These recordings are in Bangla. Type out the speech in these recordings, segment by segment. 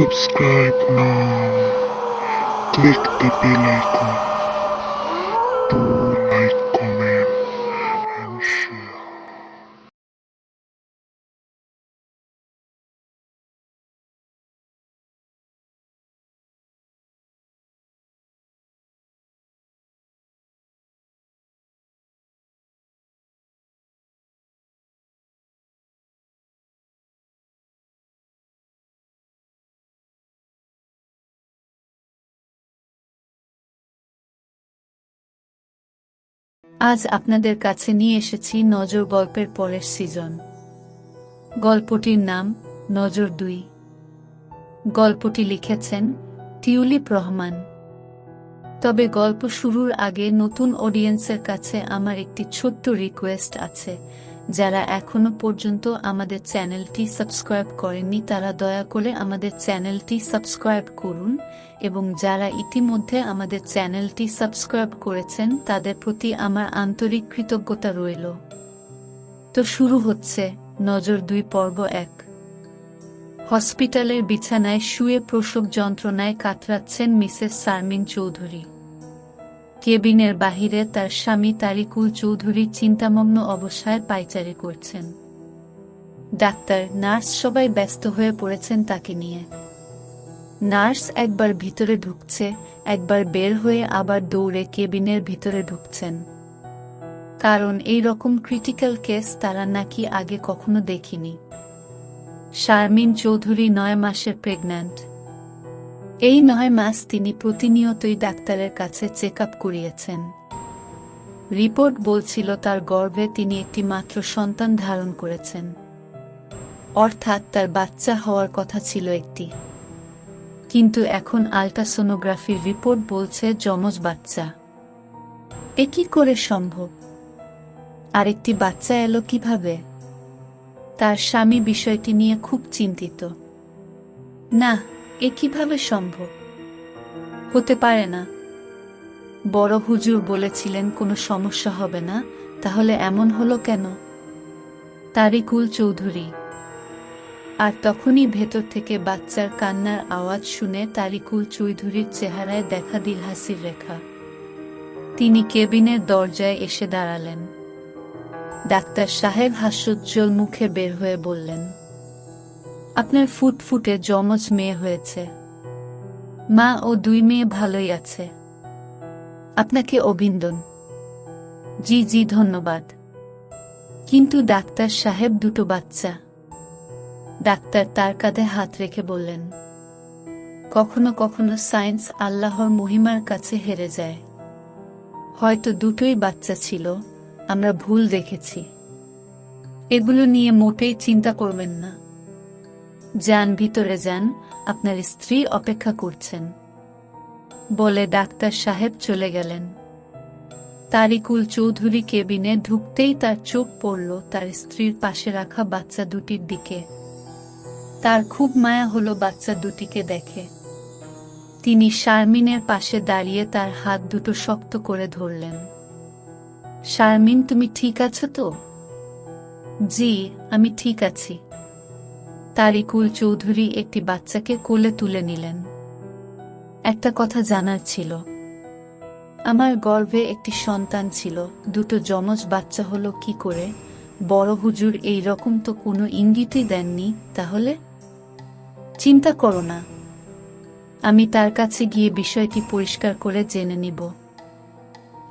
Subscribe now. Click the bell icon. আজ আপনাদের কাছে নিয়ে এসেছি নজর গল্পের পরের সিজন। গল্পটির নাম নজর দুই। গল্পটি লিখেছেন টিউলিপ রহমান। তবে গল্প শুরুর আগে নতুন অডিয়েন্সের কাছে আমার একটি ছোট্ট রিকোয়েস্ট আছে। যারা এখনও পর্যন্ত আমাদের চ্যানেলটি সাবস্ক্রাইব করেননি, তারা দয়া করে আমাদের চ্যানেলটি সাবস্ক্রাইব করুন এবং যারা ইতিমধ্যে আমাদের চ্যানেলটি সাবস্ক্রাইব করেছেন, তাদের প্রতি আমার আন্তরিক কৃতজ্ঞতা রইল। তো শুরু হচ্ছে নজর দুই পর্ব এক। হসপিটালের বিছানায় শুয়ে প্রসব যন্ত্রণায় কাতরাচ্ছেন মিসেস শারমিন চৌধুরী। কেবিনের বাহিরে তার স্বামী তারিকুল চৌধুরী চিন্তামগ্ন অবস্থায় পাইচারি করছেন। ডাক্তার, নার্স সবাই ব্যস্ত হয়ে পড়েছেন তাকে নিয়ে। নার্স একবার ভিতরে ঢুকছে, একবার বের হয়ে আবার দৌড়ে কেবিনের ভিতরে ঢুকছেন। কারণ এই রকম ক্রিটিক্যাল কেস তারা নাকি আগে কখনো দেখিনি। শারমিন চৌধুরী নয় মাসের প্রেগন্যান্ট এই নয় মাস তিনি প্রতিনিয়তই ডাক্তারের কাছে চেক আপ করিয়েছেন। রিপোর্ট বলছিল তার গর্ভে তিনি একটি মাত্র সন্তান ধারণ করেছেন। অর্থাৎ তার বাচ্চা হওয়ার কথা ছিল একটি। কিন্তু এখন আলট্রাসোনোগ্রাফির রিপোর্ট বলছে যমজ বাচ্চা। এ কি করে সম্ভব? আরেকটি বাচ্চা এলো কীভাবে? তার স্বামী বিষয়টি নিয়ে খুব চিন্তিত। না এ কীভাবে সম্ভব? হতে পারে না। বড় হুজুর বলেছিলেন, কোনো সমস্যা হবে না, তাহলে এমন হলো কেন? তারিকুল চৌধুরী। আর তখনই ভেতর থেকে বাচ্চার কান্নার আওয়াজ শুনে তারিকুল চৌধুরীর চেহারায় দেখা দিল হাসির রেখা। তিনি কেবিনের দরজায় এসে দাঁড়ালেন। ডাক্তার সাহেব হাস্যোজ্জ্বল মুখে বের হয়ে বললেন আপনার ফুটফুটে যমজ মেয়ে হয়েছে। মা ও দুই মেয়ে ভালোই আছে। আপনাকে অভিনন্দন। জি জি, ধন্যবাদ। কিন্তু ডাক্তার সাহেব দুটো বাচ্চা। ডাক্তার তার কাঁধে হাত রেখে বললেন, কখনো কখনো সায়েন্স আল্লাহর মহিমার কাছে হেরে যায়। হয়তো দুটোই বাচ্চা ছিল, আমরা ভুল দেখেছি। এগুলো নিয়ে মোটেই চিন্তা করবেন না। যান ভিতরে যান, আপনার স্ত্রী অপেক্ষা করছেন। বলে ডাক্তার সাহেব চলে গেলেন। তারিকুল চৌধুরী কেবিনে ঢুকতেই তার চোখ পড়ল তার স্ত্রীর পাশে রাখা বাচ্চা দুটির দিকে। তার খুব মায়া হলো বাচ্চা দুটিকে দেখে। তিনি শারমিনের পাশে দাঁড়িয়ে তার হাত দুটো শক্ত করে ধরলেন। শারমিন, তুমি ঠিক আছো তো? জি, আমি ঠিক আছি। তারিকুল চৌধুরী একটি বাচ্চাকে কোলে তুলে নিলেন। একটা কথা জানার ছিল। আমার গর্ভে একটি সন্তান ছিল, দুটো যমজ বাচ্চা হলো কি করে? বড় হুজুর এই রকম তো কোনো ইঙ্গিতই দেননি, তাহলে? চিন্তা করো না। আমি তার কাছে গিয়ে বিষয়টি পরিষ্কার করে জেনে নিব।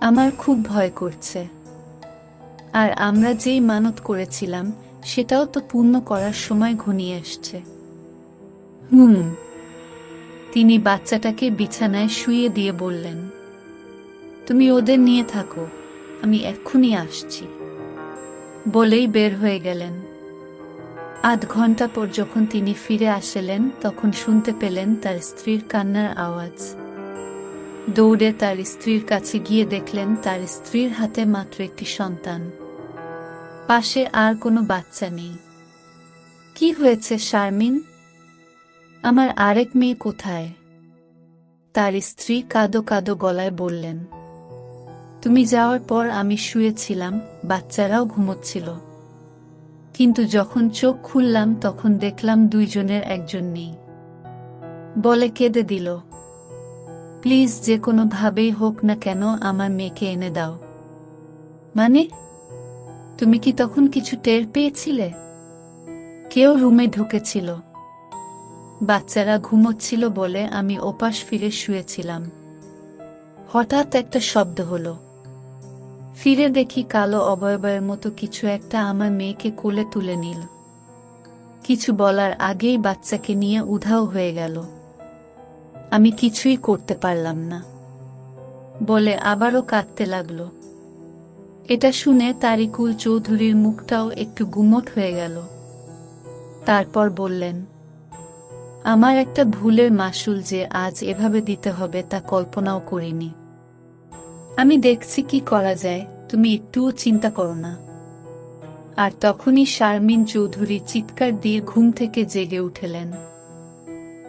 আমার খুব ভয় করছে। আর আমরা যেই মানত করেছিলাম সেটাও তো পূর্ণ করার সময় ঘনিয়ে আসছে। হুম, তিনি বাচ্চাটাকে বিছানায় শুয়ে দিয়ে বললেন, তুমি ওদের নিয়ে থাকো, আমি এক্ষুনি আসছি। বলেই বের হয়ে গেলেন। আধ ঘণ্টা পর যখন তিনি ফিরে আসলেন, তখন শুনতে পেলেন তার স্ত্রীর কান্নার আওয়াজ। দৌড়ে তার স্ত্রীর কাছে গিয়ে দেখলেন তার স্ত্রীর হাতে মাত্র একটি সন্তান। পাশে আর কোনো বাচ্চা নেই। কি হয়েছে শারমিন? আমার আরেক মেয়ে কোথায়? তার স্ত্রী কাদো কাদো গলায় বললেন, তুমি যাওয়ার পর আমি শুয়েছিলাম, বাচ্চারাও ঘুমোচ্ছিল। কিন্তু যখন চোখ খুললাম, তখন দেখলাম দুইজনের একজন নেই। বলে কেঁদে দিল, প্লিজ যে কোনোভাবেই হোক না কেন, আমার মেয়েকে এনে দাও। মানে? তুমি কি তখন কিছু টের পেয়েছিলে? কেউ রুমে ঢুকেছিল। বাচ্চারা ঘুমোচ্ছিল বলে আমি ওপাশ ফিরে শুয়েছিলাম। হঠাৎ একটা শব্দ হলো। ফিরে দেখি কালো অবয়বের মতো কিছু একটা আমার মেয়েকে কোলে তুলে নিল। কিছু বলার আগেই বাচ্চাকে নিয়ে উধাও হয়ে গেল। আমি কিছুই করতে পারলাম না। বলে আবারও কাঁদতে লাগল। এটা শুনে তারিকুল চৌধুরীর মুখটাও একটু গুমট হয়ে গেল। তারপর বললেন, আমার একটা ভুলের মাসুল যে আজ এভাবে দিতে হবে তা কল্পনাও করিনি। আমি দেখছি কি করা যায়, তুমি একটুও চিন্তা করো না। আর তখনই শারমিন চৌধুরী চিৎকার দিয়ে ঘুম থেকে জেগে উঠলেন।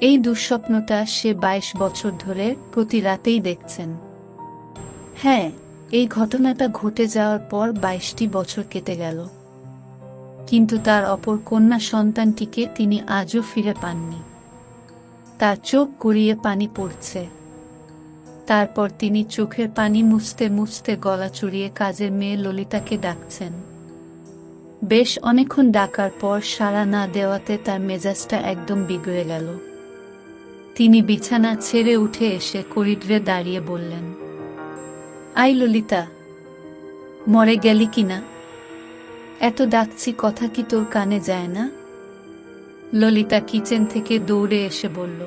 এই দুঃস্বপ্নটা সে বাইশ বছর ধরে প্রতি রাতেই দেখছেন। হ্যাঁ এই ঘটনাটা ঘটে যাওয়ার পর বাইশটি বছর কেটে গেল। কিন্তু তার অপর কন্যা সন্তানটিকে তিনি আজও ফিরে পাননি। তার চোখ গড়িয়ে পানি পড়ছে। তারপর তিনি চোখের পানি মুছতে মুছতে গলা চড়িয়ে কাজের মেয়ে ললিতাকে ডাকছেন। বেশ অনেকক্ষণ ডাকার পর সাড়া না দেওয়াতে তার মেজাজটা একদম বিগড়ে গেল। তিনি বিছানা ছেড়ে উঠে এসে করিডরে দাঁড়িয়ে বললেন আই ললিতা, মরে গেলি কিনা? এত ডাকছি কথা কি তোর কানে যায় না? ললিতা কিচেন থেকে দৌড়ে এসে বলল,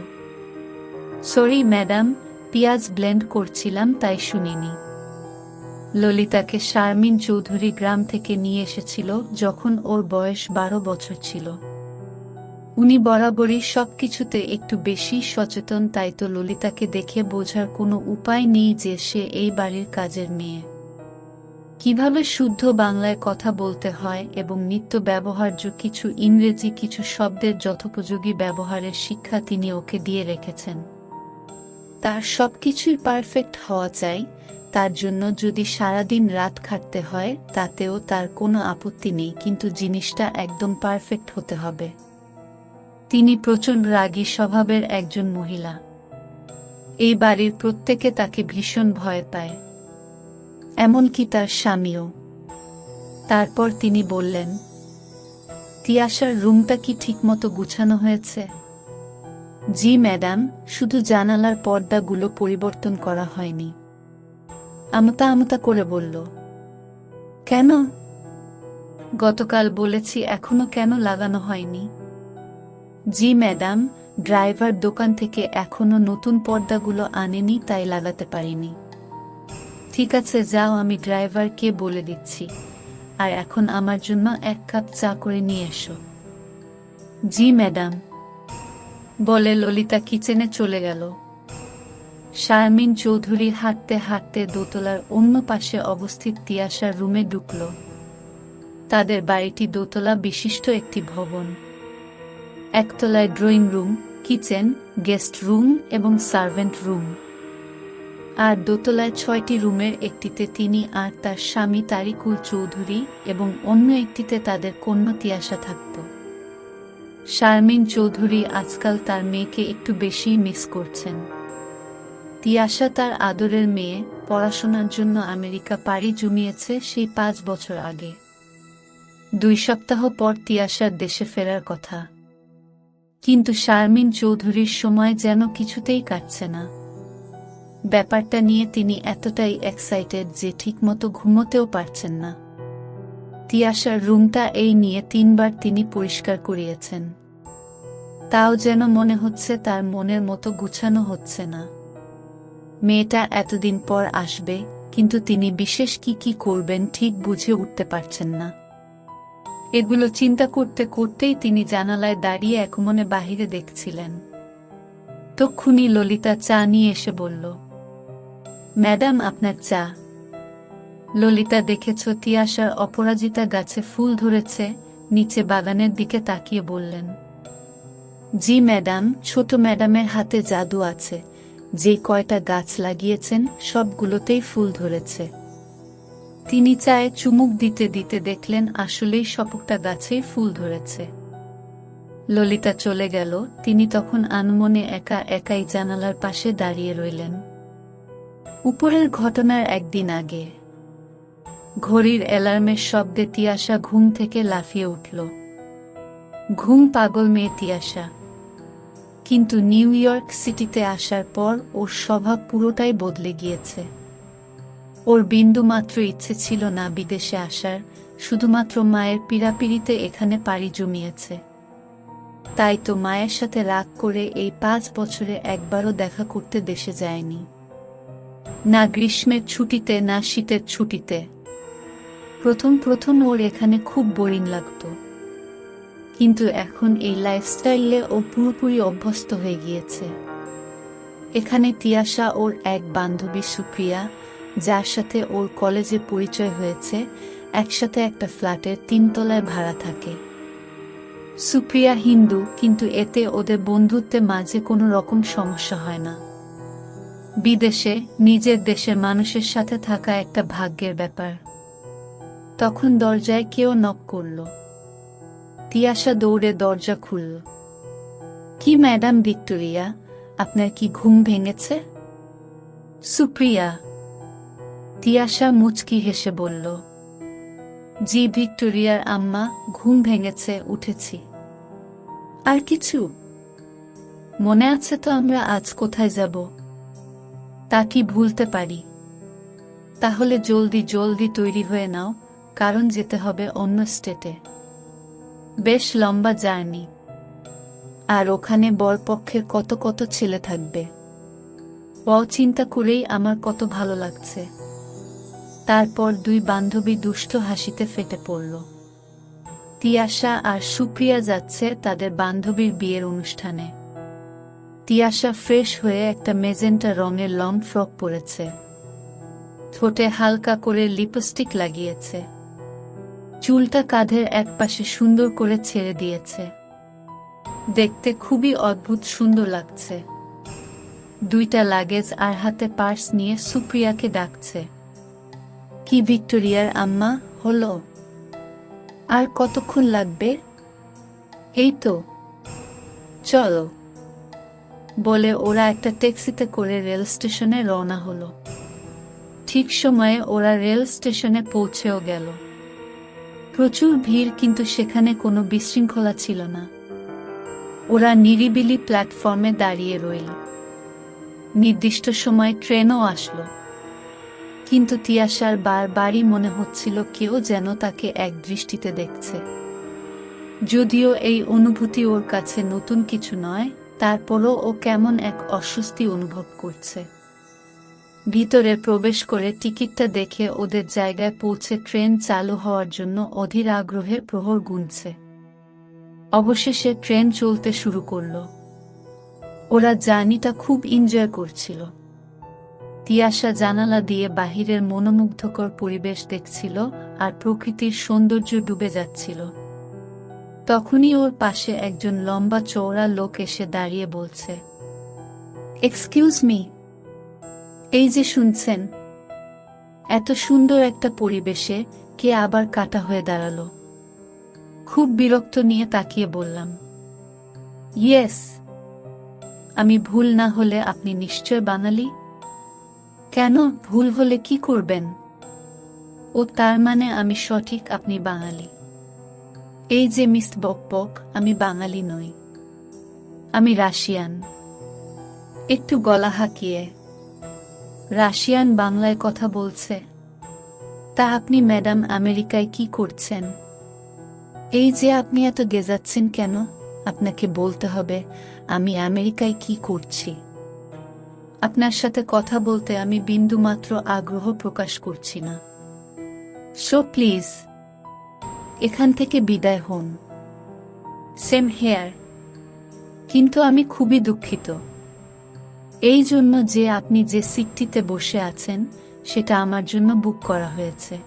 সরি ম্যাডাম, পেঁয়াজ ব্লেন্ড করছিলাম, তাই শুনিনি। ললিতাকে শারমিন চৌধুরী গ্রাম থেকে নিয়ে এসেছিল যখন ওর বয়স বারো বছর ছিল। উনি বরাবরই সবকিছুতে একটু বেশি সচেতন, তাই তো ললিতাকে দেখে বোঝার কোনো উপায় নেই যে সে এই বাড়ির কাজের মেয়ে। কীভাবে শুদ্ধ বাংলায় কথা বলতে হয় এবং নিত্য ব্যবহার্য কিছু ইংরেজি কিছু শব্দের যথোপযোগী ব্যবহারের শিক্ষা তিনি ওকে দিয়ে রেখেছেন। তার সবকিছুই পারফেক্ট হওয়া চাই, তার জন্য যদি সারাদিন রাত খাটতে হয়, তাতেও তার কোনো আপত্তি নেই, কিন্তু জিনিসটা একদম পারফেক্ট হতে হবে। তিনি প্রচণ্ড রাগী স্বভাবের একজন মহিলা। এই বাড়ির প্রত্যেকে তাকে ভীষণ ভয় পায়। এমনকি তার স্বামীও। তারপর তিনি বললেন তিয়াসার রুমটা কি ঠিকমতো গুছানো হয়েছে? জি, ম্যাডাম, শুধু জানালার পর্দাগুলো পরিবর্তন করা হয়নি। আমতা আমতা করে বলল, কেন? গতকাল বলেছি এখনও কেন লাগানো হয়নি। জি ম্যাডাম, ড্রাইভার দোকান থেকে এখনও নতুন পর্দাগুলো আনেনি, তাই লাগাতে পারিনি। ঠিক আছে, যাও, আমি ড্রাইভারকে বলে দিচ্ছি। আর এখন আমার জন্য এক কাপ চা করে নিয়ে এসো। জি ম্যাডাম। বলে ললিতা কিচেনে চলে গেল। শারমিন চৌধুরী হাঁটতে হাঁটতে দোতলার অন্য পাশে অবস্থিত তিয়াসার রুমে ঢুকল। তাদের বাড়িটি দোতলা বিশিষ্ট একটি ভবন। একতলায় drawing room, kitchen, guest room এবং সার্ভেন্ট রুম। আর দোতলায় ছয়টি রুমের একটিতে তিনি আর তার স্বামী তারিকুল চৌধুরী এবং অন্য একটিতে তাদের কন্যা তিয়াসা থাকত। শারমিন চৌধুরী আজকাল তার মেয়েকে একটু বেশি মিস করছেন। তিয়াসা তার আদরের মেয়ে, পড়াশোনার জন্য আমেরিকা পাড়ি জমিয়েছে সেই পাঁচ বছর আগে। দুই সপ্তাহ পর তিয়াসার দেশে ফেরার কথা। কিন্তু শারমিন চৌধুরীর সময় যেন কিছুতেই কাটছে না। ব্যাপারটা নিয়ে তিনি এতটাই এক্সাইটেড যে ঠিকমতো ঘুমোতেও পারছেন না। তিয়াসার রুমটা এই নিয়ে তিনবার তিনি পরিষ্কার করিয়েছেন। তাও যেন মনে হচ্ছে তার মনের মতো গুছানো হচ্ছে না। মেয়েটা এতদিন পর আসবে, কিন্তু তিনি বিশেষ কি কি করবেন ঠিক বুঝে উঠতে পারছেন না। এগুলো চিন্তা করতে করতেই তিনি জানালায় দাঁড়িয়ে একমনে বাহিরে দেখছিলেন। তক্ষুনি ললিতা চা নিয়ে এসে বলল, ম্যাডাম, আপনার চা। ললিতা দেখেছ তিয়াসার অপরাজিতা গাছে ফুল ধরেছে, নিচে বাগানের দিকে তাকিয়ে বললেন, জি ম্যাডাম, ছোট ম্যাডামের হাতে জাদু আছে। যে কয়টা গাছ লাগিয়েছেন, সবগুলোতেই ফুল ধরেছে। তিনি চায়ে চুমুক দিতে দিতে দেখলেন আসলেই সবকটা গাছেই ফুল ধরেছে। ললিতা চলে গেল, তিনি তখন আনমনে একা একাই জানালার পাশে দাঁড়িয়ে রইলেন। উপরের ঘটনার একদিন আগে, ঘড়ির অ্যালার্মের শব্দে তিয়াশা ঘুম থেকে লাফিয়ে উঠল। ঘুম পাগল মেয়ে তিয়াশা। কিন্তু নিউ ইয়র্ক সিটিতে আসার পর ওর স্বভাব পুরোটাই বদলে গিয়েছে। ওর বিন্দুমাত্র ইচ্ছে ছিল না বিদেশে আসার, শুধুমাত্র মায়ের পীড়াপিড়িতে এখানে পাড়ি জমিয়েছে। তাই তো মায়ের সাথে রাগ করে এই পাঁচ বছরে একবারও দেখা করতে দেশে যায়নি। না গ্রীষ্মের ছুটিতে, না শীতের ছুটিতে। প্রথম প্রথম ওর এখানে খুব বোরিং লাগতো। কিন্তু এখন এই লাইফস্টাইলে ও পুরোপুরি অভ্যস্ত হয়ে গিয়েছে। এখানে তিয়াশা ওর এক বান্ধবী সুপ্রিয়া যার সাথে ওর কলেজে পরিচয় হয়েছে, একসাথে একটা ফ্ল্যাটের তিনতলায় ভাড়া থাকে। সুপ্রিয়া হিন্দু, কিন্তু এতে ওদের বন্ধুত্বে মাঝে কোনো রকম সমস্যা হয় না। বিদেশে, নিজের দেশের মানুষের সাথে থাকা একটা ভাগ্যের ব্যাপার। তখন দরজায় কেউ নক করল। তিয়াসা দৌড়ে দরজা খুলল। কি ম্যাডাম ভিক্টোরিয়া, আপনার কি ঘুম ভেঙেছে? সুপ্রিয়া তিয়াশা মুচকি হেসে বলল জি ভিক্টোরিয়ার আম্মা ঘুম ভেঙেছে উঠেছি। আর কিছু? মনে আছে তো আমরা আজ কোথায় যাব? তা কি ভুলতে পারি? তাহলে জলদি জলদি তৈরি হয়ে নাও কারণ যেতে হবে অন্য স্টেটে। বেশ লম্বা জার্নি। আর ওখানে বরপক্ষের কত কত ছেলে থাকবে? ও চিন্তা করেই আমার কত ভালো লাগছে। তারপর দুই বান্ধবী দুষ্ট হাসিতে ফেটে পড়ল। তিয়াশা আর সুপ্রিয়া যাচ্ছে তাদের বান্ধবীর বিয়ের অনুষ্ঠানে। তিয়াশা ফ্রেশ হয়ে একটা মেজেন্টা রঙের লং ফ্রক পরেছে। ঠোঁটে হালকা করে লিপস্টিক লাগিয়েছে। চুলটা কাঁধের একপাশে সুন্দর করে ছেড়ে দিয়েছে। দেখতে খুবই অদ্ভুত সুন্দর লাগছে। দুইটা লাগেজ আর হাতে পার্স নিয়ে সুপ্রিয়াকে ডাকছে। কি ভিক্টোরিয়ার আম্মা হলো? আর কতক্ষণ লাগবে? এই তো। চলো। বলে ওরা একটা ট্যাক্সিতে করে রেল স্টেশনে রওনা হলো। ঠিক সময়ে ওরা রেল স্টেশনে পৌঁছেও গেল। প্রচুর ভিড় কিন্তু সেখানে কোনো বিশৃঙ্খলা ছিল না। ওরা নিরিবিলি প্ল্যাটফর্মে দাঁড়িয়ে রইল। নির্দিষ্ট সময় ট্রেনও আসলো। কিন্তু তিয়াশার বারবারই মনে হচ্ছিল কেউ যেন তাকে এক দৃষ্টিতে দেখছে। যদিও এই অনুভূতি ওর কাছে নতুন কিছু নয়, তারপরও ও কেমন এক অস্বস্তি অনুভব করছে। ভিতরে প্রবেশ করে টিকিটটা দেখে ওদের জায়গায় পৌঁছে ট্রেন চালু হওয়ার জন্য অধীর আগ্রহে প্রহর গুনছে। অবশেষে ট্রেন চলতে শুরু করল। ওরা জার্নিটা খুব এনজয় করছিল। তিয়াশা জানালা দিয়ে বাহিরের মনোমুগ্ধকর পরিবেশ দেখছিল আর প্রকৃতির সৌন্দর্য ডুবে যাচ্ছিল। তখনই ওর পাশে একজন লম্বা চওড়া লোক এসে দাঁড়িয়ে বলছে এক্সকিউজ মি এই যে শুনছেন, এত সুন্দর একটা পরিবেশে কে আবার কাটা হয়ে দাঁড়াল। খুব বিরক্ত নিয়ে তাকিয়ে বললাম ইয়েস আমি ভুল না হলে আপনি নিশ্চয় বাঙালি? কেন ভুল হলে কি করবেন? ও তার মানে আমি সঠিক, আপনি বাঙালি। এই যে মিস বকবক, আমি বাঙালি নই। আমি রাশিয়ান। একটু গলা হাঁকিয়ে। রাশিয়ান বাংলায় কথা বলছে। তা আপনি ম্যাডাম আমেরিকায় কি করছেন? এই যে আপনি এত গেজাচ্ছেন কেন? আপনাকে বলতে হবে, আমি আমেরিকায় কি করছি? আপনার সাথে কথা বলতে আমি বিন্দুমাত্র আগ্রহ প্রকাশ করছি না। সো প্লিজ এখান থেকে বিদায় হন। সেম হেয়ার কিন্তু আমি খুবই দুঃখিত। এই জন্য যে আপনি যে সিটটিতে বসে আছেন, সেটা আমার জন্য বুক করা হয়েছে।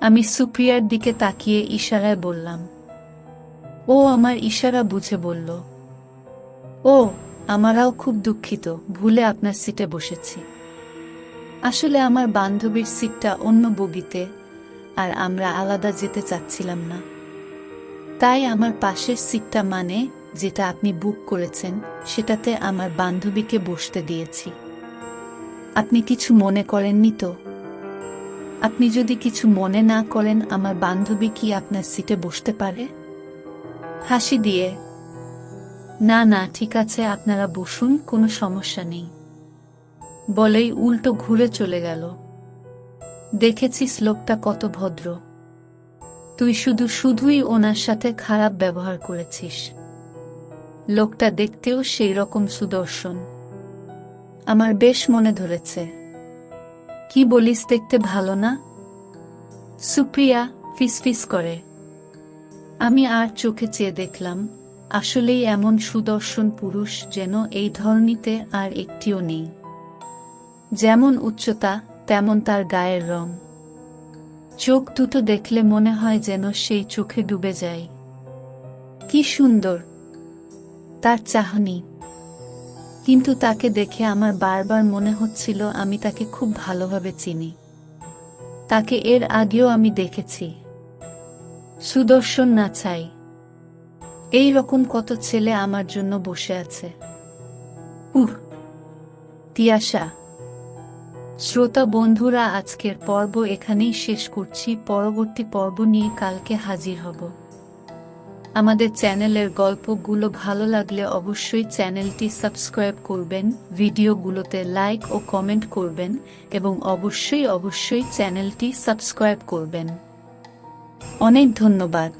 আমি সুপ্রিয়ার দিকে তাকিয়ে ইশারায় বললাম, ও আমার ইশারা বুঝে বলল, ও আমারাও খুব দুঃখিত, ভুলে আপনার সিটে বসেছি। আসলে আমার বান্ধবীর সিটটা অন্য বগিতে, আর আমরা আলাদা যেতে চাচ্ছিলাম না। তাই আমার পাশের সিটটা মানে যেটা আপনি বুক করেছেন, সেটাতে আমার বান্ধবীকে বসতে দিয়েছি। আপনি কিছু মনে করেননি তো? আপনি যদি কিছু মনে না করেন, আমার বান্ধবী কি আপনার সিটে বসতে পারে? হাসি দিয়ে না না, ঠিক আছে, আপনারা বসুন, কোনো সমস্যা নেই। বলেই উল্টো ঘুরে চলে গেল। দেখেছিস লোকটা কত ভদ্র। তুই শুধু, শুধুই ওনার সাথে খারাপ ব্যবহার করেছিস। লোকটা দেখতেও সেই রকম সুদর্শন। আমার বেশ মনে ধরেছে। কি বলিস দেখতে ভালো না? সুপ্রিয়া ফিসফিস করে। আমি আর চোখে চেয়ে দেখলাম। আসলেই এমন সুদর্শন পুরুষ যেন এই ধরনীতে আর একটিও নেই। যেমন উচ্চতা, তেমন তার গায়ের রং। চোখ দুটো দেখলে মনে হয় যেন সেই চোখে ডুবে যায়। কি সুন্দর! তার চাহনি। কিন্তু তাকে দেখে আমার বারবার মনে হচ্ছিল আমি তাকে খুব ভালোভাবে চিনি। তাকে এর আগেও আমি দেখেছি। সুদর্শন না চাই এই রকম কত ছেলে আমার জন্য বসে আছে। উহ, তিয়াশা, শ্রোতা বন্ধুরা, আজকের পর্ব এখানেই শেষ করছি। পরবর্তী পর্ব নিয়ে কালকে হাজির হব। আমাদের চ্যানেলের গল্পগুলো ভালো লাগলে অবশ্যই চ্যানেলটি সাবস্ক্রাইব করবেন, ভিডিওগুলোতে লাইক ও কমেন্ট করবেন এবং অবশ্যই অবশ্যই চ্যানেলটি সাবস্ক্রাইব করবেন। অনেক ধন্যবাদ।